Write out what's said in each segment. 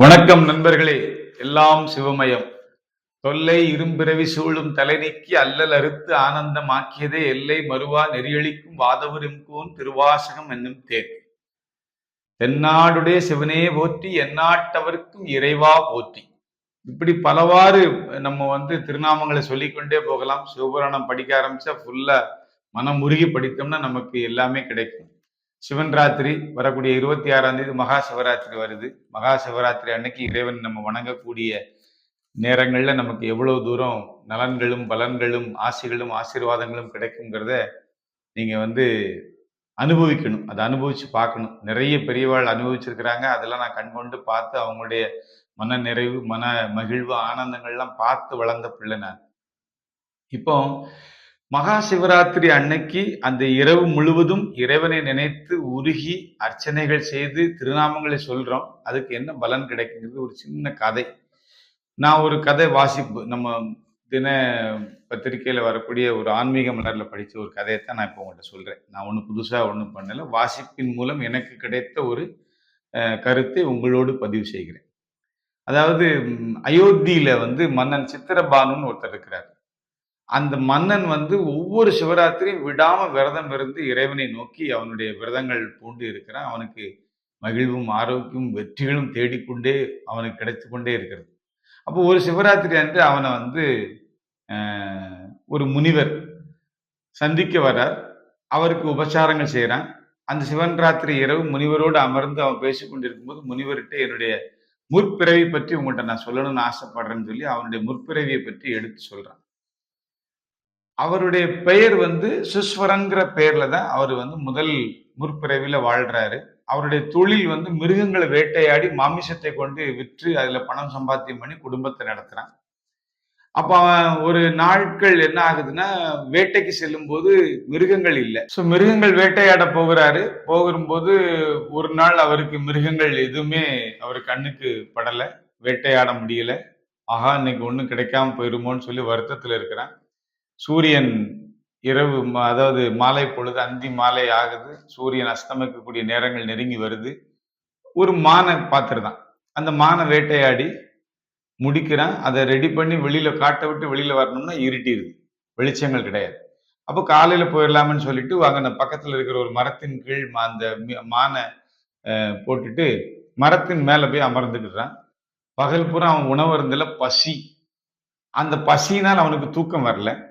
வணக்கம் நண்பர்களே. எல்லாம் சிவமயம். தொல்லை இரும்பிறவி சூழும் தலை நீக்கி அல்லல் அறுத்து ஆனந்தம் ஆக்கியதே எல்லை மறுவா நெறியளிக்கும் வாதவரிம்கோன் திருவாசகம் என்னும் தேர் தென்னாடுடைய சிவனே போற்றி எந்நாட்டவர்க்கும் இறைவா போற்றி. இப்படி பலவாறு நம்ம வந்து திருநாமங்களை சொல்லிக்கொண்டே போகலாம். சிவபுராணம் படிக்க ஆரம்பிச்சா ஃபுல்லா மனம் உருகி படித்தோம்னா நமக்கு எல்லாமே கிடைக்கும். சிவன் ராத்திரி வரக்கூடிய இருபத்தி ஆறாம் தேதி மகா சிவராத்திரி வருது. மகா சிவராத்திரி அன்னைக்கு இறைவன் நம்ம வணங்கக்கூடிய நேரங்களில் நமக்கு எவ்வளவு தூரம் நலன்களும் பலன்களும் ஆசைகளும் ஆசீர்வாதங்களும் கிடைக்குங்கிறத நீங்க வந்து அனுபவிக்கணும். அதை அனுபவிச்சு பார்க்கணும். நிறைய பெரியவாள் அனுபவிச்சிருக்கிறாங்க. அதெல்லாம் நான் கண்கொண்டு பார்த்து அவங்களுடைய மன நிறைவு மன மகிழ்வு ஆனந்தங்கள்லாம் பார்த்து வளர்ந்த பிள்ளை நான். இப்போ மகா சிவராத்திரி அன்னைக்கு அந்த இரவு முழுவதும் இறைவனை நினைத்து உருகி அர்ச்சனைகள் செய்து திருநாமங்களை சொல்றோம். அதுக்கு என்ன பலன் கிடைக்குங்கிறது ஒரு சின்ன கதை. நான் ஒரு கதை வாசிப்பு நம்ம தின பத்திரிகையில் வரக்கூடிய ஒரு ஆன்மீக மலரில் படித்த ஒரு கதையை தான் நான் இப்போ உங்கள்கிட்ட சொல்கிறேன் நான் ஒன்றும் புதுசாக ஒன்றும் பண்ணலை. வாசிப்பின் மூலம் எனக்கு கிடைத்த ஒரு கருத்தை உங்களோடு பதிவு செய்கிறேன். அதாவது அயோத்தியில் வந்து மன்னன் சித்திரபானுன்னு ஒருத்தர் இருக்கிறார். அந்த மன்னன் வந்து ஒவ்வொரு சிவராத்திரியும் விடாம விரதம் இருந்து இறைவனை நோக்கி அவனுடைய விரதங்கள் பூண்டு இருக்கிறான் அவனுக்கு மகிழ்வும் ஆரோக்கியமும் வெற்றிகளும் தேடிக்கொண்டே அவனுக்கு கிடைத்து கொண்டே இருக்கிறது. அப்போ ஒரு சிவராத்திரி அன்று அவனை வந்து ஒரு முனிவர் சந்திக்க வர்றார். அவருக்கு உபச்சாரங்கள் செய்கிறான் அந்த சிவன் ராத்திரி இரவு முனிவரோடு அமர்ந்து அவன் பேசிக்கொண்டிருக்கும் போது முனிவர்கிட்ட என்னுடைய முற்பிறவி பற்றி உங்கள்கிட்ட நான் சொல்லணும்னு ஆசைப்படுறேன்னு சொல்லி அவனுடைய முற்பிறவியை பற்றி எடுத்து சொல்கிறான் அவருடைய பெயர் வந்து சுஸ்வரங்கிற பெயர்ல தான் அவர் வந்து முதல் முற்பிறவில வாழ்றாரு. அவருடைய தொழில் வந்து மிருகங்களை வேட்டையாடி மாமிசத்தை கொண்டு விற்று அதுல பணம் சம்பாத்தியம் பண்ணி குடும்பத்தை நடத்துறான். அப்ப அவன் ஒரு நாட்கள் என்ன ஆகுதுன்னா வேட்டைக்கு செல்லும் போது மிருகங்கள் இல்லை. ஸோ மிருகங்கள் வேட்டையாட போகிறாரு. போகும்போது ஒரு நாள் அவருக்கு மிருகங்கள் எதுவுமே அவர் கண்ணுக்கு படலை. வேட்டையாட முடியல. ஆஹா இன்னைக்கு ஒன்றும் கிடைக்காம போயிருமோன்னு சொல்லி வருத்தத்தில் இருக்கிறான். சூரியன் இரவு அதாவது மாலை பொழுது அந்தி மாலை ஆகுது. சூரியன் அஸ்தமிக்கக்கூடிய நேரங்கள் நெருங்கி வருது. ஒரு மானை பார்த்துருதான் அந்த மானை வேட்டையாடி முடிக்கிறான். அதை ரெடி பண்ணி வெளியில காட்டை விட்டு வெளியில வரணும்னா இருட்டிடுது. வெளிச்சங்கள் கிடையாது. அப்போ காலையில போயிடலாம்னு சொல்லிட்டு வாங்கின பக்கத்துல இருக்கிற ஒரு மரத்தின் கீழ் மா- அந்த மி- மானை போட்டுட்டு மரத்தின் மேல போய் அமர்ந்துக்கிடுறான். பகல் பூரா அவன் உணவு இருந்தல பசி. அந்த பசினால் அவனுக்கு தூக்கம் வரல.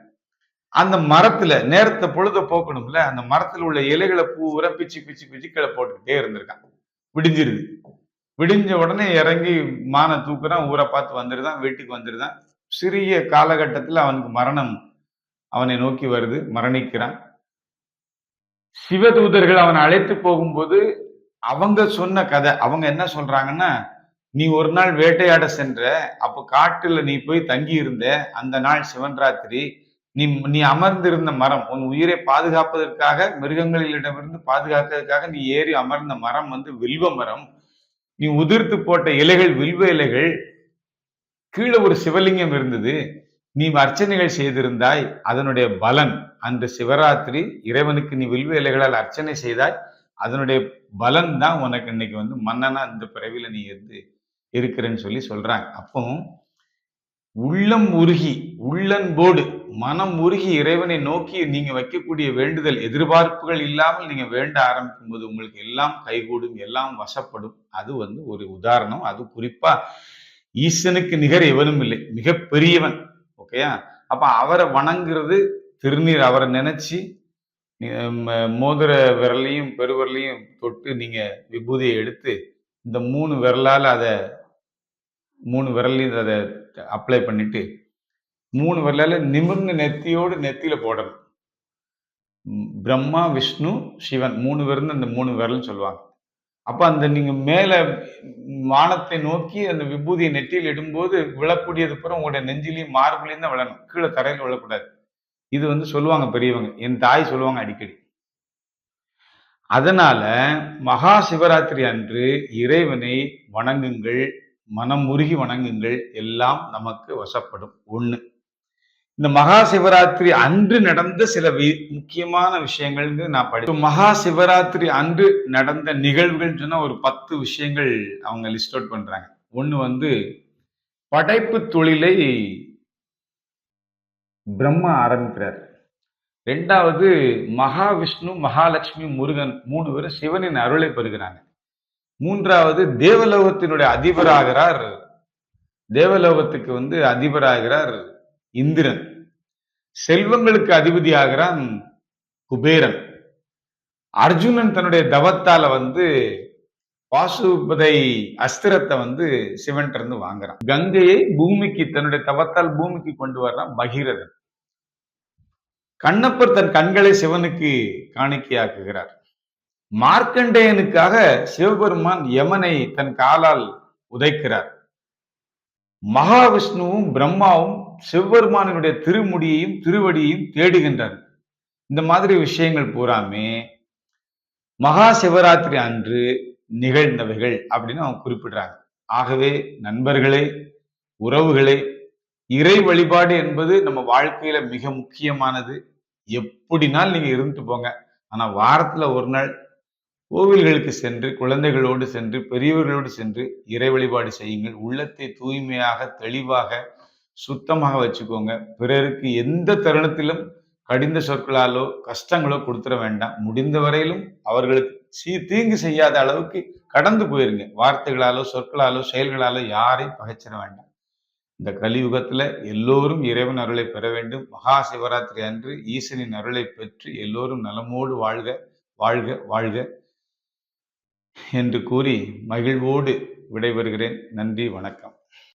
அந்த மரத்துல நேரத்தை பொழுத போக்கணும்ல அந்த மரத்துல உள்ள இலைகளை பூரா பிச்சு பிச்சு பிச்சு கீழே போட்டுக்கிட்டே இருந்திருக்கான். விடிஞ்சிருது. விடிஞ்ச உடனே இறங்கி மானை தூக்குறான் ஊரை பார்த்து வந்துருதான் வீட்டுக்கு வந்துருதான் சிறிய காலகட்டத்துல அவனுக்கு மரணம் அவனை நோக்கி வருது மரணிக்கிறான். சிவதூதர்கள் அவனை அழைத்து போகும்போது அவங்க சொன்ன கதை அவங்க என்ன சொல்றாங்கன்னா நீ ஒரு நாள் வேட்டையாட சென்ற அப்போ காட்டுல நீ போய் தங்கி இருந்த அந்த நாள் சிவன் ராத்திரி நீ நீ அமர்ந்திருந்த மரம் உன் உயிரை பாதுகாப்பதற்காக மிருகங்களிடமிருந்து பாதுகாக்கிறதுக்காக நீ ஏறி அமர்ந்த மரம் வந்து வில்வ மரம். நீ உதிர்த்து போட்ட இலைகள் வில்வ இலைகள். கீழே ஒரு சிவலிங்கம் இருந்தது. நீ அர்ச்சனைகள் செய்திருந்தாய் அதனுடைய பலன். அந்த சிவராத்திரி இறைவனுக்கு நீ வில்வ இலைகளால் அர்ச்சனை செய்தாய் அதனுடைய பலன் தான் உனக்கு இன்னைக்கு வந்து மன்னனா இந்த பிறவில நீ இருந்து இருக்கிறேன்னு சொல்லி சொல்றாங்க. அப்போ உள்ளம் உருகி உள்ளன்போடு மனம் உருகி இறைவனை நோக்கி நீங்க வைக்கக்கூடிய வேண்டுதல் எதிர்பார்ப்புகள் இல்லாமல் நீங்க வேண்ட ஆரம்பிக்கும் போது உங்களுக்கு எல்லாம் கைகூடும் எல்லாம் வசப்படும். அது வந்து ஒரு உதாரணம். அது குறிப்பா ஈசனுக்கு நிகர் எவனும் இல்லை. மிக பெரியவன். ஓகேயா? அப்ப அவரை வணங்குறது திருநீர். அவரை நினைச்சு ம- மோதிர விரலையும் பெருவிரலையும் தொட்டு நீங்க விபூதியை எடுத்து இந்த மூணு விரலால் அதை மூணு விரலையும் அதை அப்ளை பண்ணிட்டு மூணு விரலால நிமிர்ந்த நெத்தியோடு நெத்தியில போடணும். பிரம்மா விஷ்ணு சிவன் மூணு விரல் அந்த மூணு விரல்னு சொல்லுவாங்க. அப்ப அந்த நீங்க மேல வானத்தை நோக்கி அந்த விபூதியை நெற்றியில் இடும்போது விழக்கூடியது பூரா உங்களுடைய நெஞ்சிலையும் மார்பிலையும் தான் விழணும். கீழே தரையில் விழக்கூடாது. இது வந்து சொல்லுவாங்க பெரியவங்க. என் தாய் சொல்லுவாங்க அடிக்கடி. அதனால மகா சிவராத்திரி அன்று இறைவனை வணங்குங்கள் மனம் உருகி வணங்குங்கள். எல்லாம் நமக்கு வசப்படும். ஒன்று இந்த மகா சிவராத்திரி அன்று நடந்த சில முக்கியமான விஷயங்கள் நான் படி மகா சிவராத்திரி அன்று நடந்த நிகழ்வுகள் சொன்னா ஒரு பத்து விஷயங்கள் அவங்க லிஸ்ட் அவுட் பண்றாங்க. ஒண்ணு வந்து படைப்பு தொழிலை பிரம்மா ஆரம்பிக்கிறார். ரெண்டாவது மகாவிஷ்ணு மகாலட்சுமி முருகன் மூணு பேரும் சிவனின் அருளை பெறுகிறாங்க. மூன்றாவது தேவலோகத்தினுடைய அதிபராகிறார். தேவலோகத்துக்கு வந்து அதிபராகிறார் இந்திரன். செல்வங்களுக்கு அதிபதி ஆகிறான் குபேரன். அர்ஜுனன் தன்னுடைய தவத்தால வந்து பாசுபதை அஸ்திரத்தை வந்து சிவன் இருந்து வாங்குறான். கங்கையை பூமிக்கு தன்னுடைய தவத்தால் பூமிக்கு கொண்டு வர்றான் பகீரதன். கண்ணப்பர் தன் கண்களை சிவனுக்கு காணிக்கையாக்குகிறார். மார்க்கண்டேயனுக்காக சிவபெருமான் யமனை தன் காலால் உதைக்கிறார். மகாவிஷ்ணுவும் பிரம்மாவும் சிவபெருமானினுடைய திருமுடியையும் திருவடியையும் தேடுகின்றார். இந்த மாதிரி விஷயங்கள் பூராமே மகா சிவராத்திரி அன்று நிகழ்ந்தவைகள் அப்படின்னு அவங்க குறிப்பிடுறாங்க. ஆகவே நண்பர்களே உறவுகளே இறை வழிபாடு என்பது நம்ம வாழ்க்கையில மிக முக்கியமானது. எப்படினாலும் நீங்க இருந்துட்டு போங்க. ஆனா வாரத்துல ஒரு நாள் கோவில்களுக்கு சென்று குழந்தைகளோடு சென்று பெரியவர்களோடு சென்று இறை வழிபாடு செய்யுங்கள். உள்ளத்தை தூய்மையாக தெளிவாக சுத்தமாக வச்சுக்கோங்க. பிறருக்கு எந்த தருணத்திலும் கடிந்த சொற்களாலோ கஷ்டங்களோ கொடுத்துட வேண்டாம். முடிந்த வரையிலும் அவர்களுக்கு சீ தீங்கு செய்யாத அளவுக்கு கடந்து போயிருங்க. வார்த்தைகளாலோ சொற்களாலோ செயல்களாலோ யாரையும் பகைச்சிட வேண்டாம். இந்த கலியுகத்துல எல்லோரும் இறைவன் அருளை பெற வேண்டும். மகா சிவராத்திரி அன்று ஈசனின் அருளை பெற்று எல்லோரும் நலமோடு வாழ்க வாழ்க வாழ்க என்று கூறி மகிழ்வோடு விடைபெறுகிறேன். நன்றி வணக்கம்.